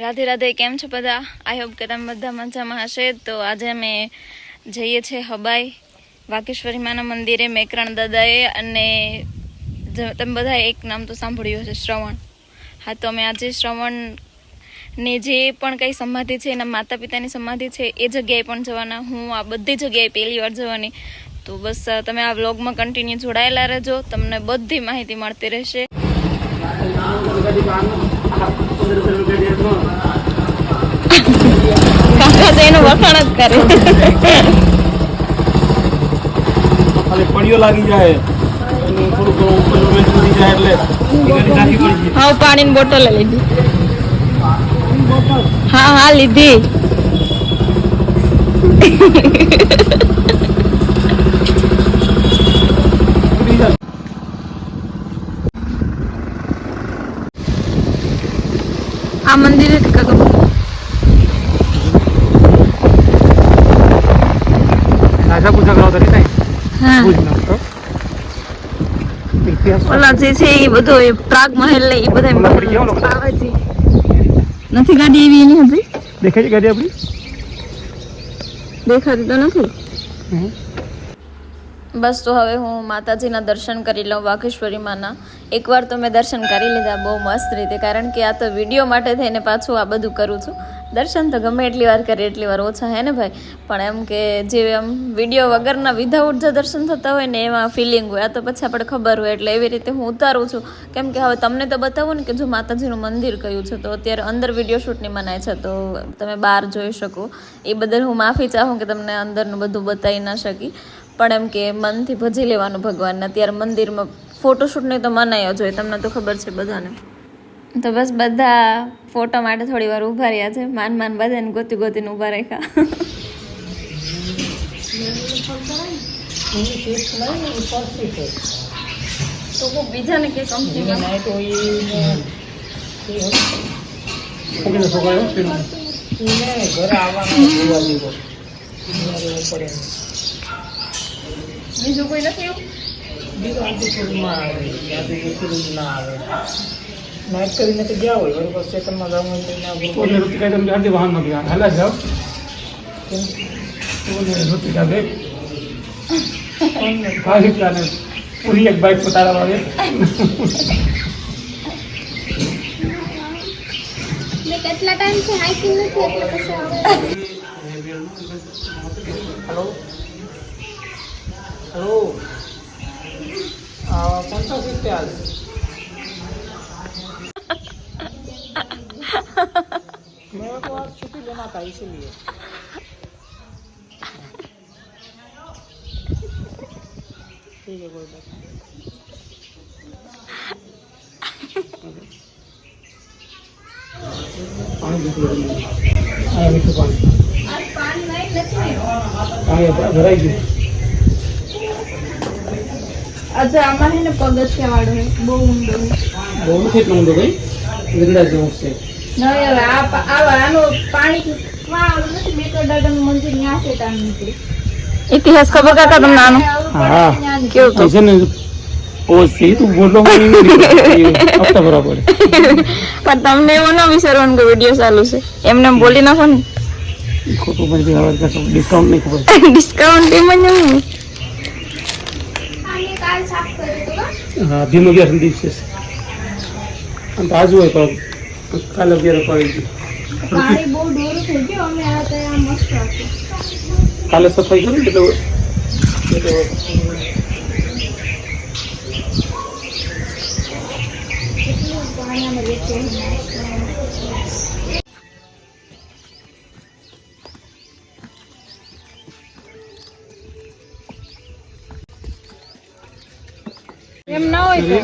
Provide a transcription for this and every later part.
રાધે રાધે, કેમ છો બધા? આઈ હોપ કે તમે બધા મજામાં હશે. તો આજે અમે જઈએ છીએ હબાઈ વાકેશ્વરી માના મંદિરે, મેકરણ દાદાએ અને તમે બધા એક નામ તો સાંભળ્યું હશે, શ્રવણ. હા, તો અમે આજે શ્રવણની જે પણ કંઈ સમાધિ છે, એના માતા પિતાની સમાધિ છે, એ જગ્યાએ પણ જવાના. હું આ બધી જગ્યાએ પહેલી વાર જવાની. તો બસ તમે આ વ્લોગમાં કન્ટિન્યુ જોડાયેલા રહેજો. તમને બધી માહિતી મળતી રહેશે. કાકા તો એનું વખાણ જ કરે. ખાલી પડીઓ લાગી જાય. હા પાણીની બોટલ લીધી. હા હા લીધી ઉડી જાય આ મંદિર જ કરાવતા નહીં હા. નાખતો ઇતિહાસ ઓલા જે છે એ બધો એ પ્રાગ મહેલ ને એ બધા. આવે છે. નથી ગાડી એવી એની હતી? દેખાય છે ગાડી આપણી? દેખાતી તો નથી. બસ તો હવે હું માતાજીના દર્શન કરી લઉં, વાઘેશ્વરી માના. એકવાર તો મેં દર્શન કરી લીધા, બહુ મસ્ત રીતે, કારણ કે આ તો વીડિયો માટે થઈને પાછું આ બધું કરું છું. દર્શન તો ગમે એટલી વાર કરીએ એટલી વાર ઓછા, હે ને ભાઈ? પણ એમ કે જે એમ વીડિયો વગરના વિધાઉટ જે દર્શન થતા હોય ને, એમાં ફિલિંગ હોય. આ તો પછી આપણે ખબર હોય, એટલે એવી રીતે હું ઉતારું છું. કેમ કે હવે તમને તો બતાવું ને કે જો માતાજીનું મંદિર કયું છે, તો અત્યારે અંદર વીડિયો શૂટની મનાય છે, તો તમે બહાર જોઈ શકો. એ બદલ હું માફી ચાહું કે તમને અંદરનું બધું બતાવી ના શકી. પણ એમ કે મનથી ભજી લેવાનું ભગવાનને અત્યારે મંદિરમાં ફોટોશૂટની તો મનાયો જ હોય તમને તો ખબર છે બધાને તો બસ બધા ફોટો માટે થોડી વાર ઊભા રહ્યા છે માન માન બધાને ગોતી ગોતીને ઊભા રાખ્યા તો કોઈ બીજાને કે કંપનીમાં છોકરીને છોકરાઓ પેલું. બીજું કોઈ નથી એવું નાઇટ કરીને તો ગયા હોય બરોબર સેકન્ડમાં જવાનું હોય તો ના બરોબર. ઓલે ઋતિકા તમે જાણતી વાહન નથી હાલા જાઓ ઓલે ઋતિકા બે ખાલી પ્લાને પૂરી એક બાઇક પતારા વાગે કેટલા ટાઈમથી હાઈકિંગ નથી એટલે પછી આવે હલો हेलो कौन सा सीट पे आज मेरे को आज छुट्टी लेना था इसीलिए ठीक है कोई बात पानी पानी भराई गયું અચ્છા આમાં હે ને પગથિયા વાળો હે બહુ ઊંડો બહુ નથી એટલું ઊંડું ભાઈ? વીરડા જેવું છે. નહીં હવે આ પા- આવા આનું નથી મેકર દાદાનું મંદિર ન્યા છે તાન નીકળી. ઇતિહાસ ખબર કાકા તમને આનો હા. કેવું તો? છે ને ઓ સી તું બોલો. હપ્તા બરાબર પણ તમને એવું ના વિચારવાનું કે વીડિયો ચાલુ છે. એમને એમ બોલી નાખો ને. ખોટું પછી ડિસ્કાઉન્ટ નહીં ખબર. ડિસ્કાઉન્ટ એમ જ નહીં આને કાલ સાફ કર્યું હતું અગિયાર દિવસે આમ તો આજુ હોય પણ કાલે અગિયાર પડી ગયું. કાલે સફાઈ કરી એટલે એમ ના હોય તો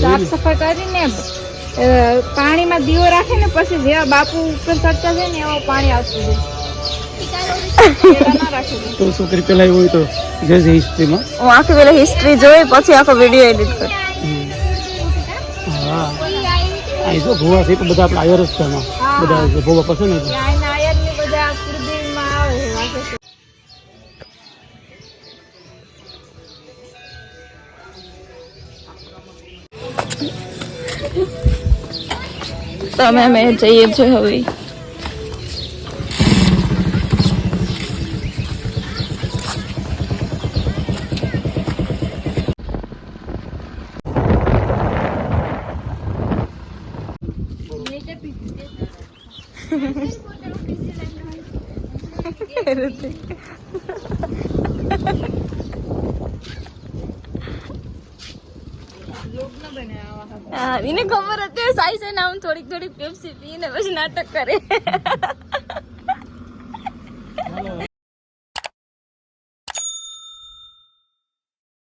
સાફ સફાઈ કરીને પાણીમાં દીવો રાખે ને પછી જેવા બાપુ ઉપર ચડતા છે ને એવા પાણી આવતું રાખી તો છોકરી પેલા હોય તો જે છે હિસ્ટ્રીમાં હું આખી પેલા હિસ્ટ્રી જોઈ પછી આખો વીડિયો એડિટ કર. હા. આ જો ભોવા છે તો બધા આપણે છે એમાં બધા ભોવા પાસે તમે મેં જઈએ છે હવે Everything. એને ખબર હતી સાઈ છે આમ થોડીક થોડીક પેપ્સી પીને પછી નાટક કરે.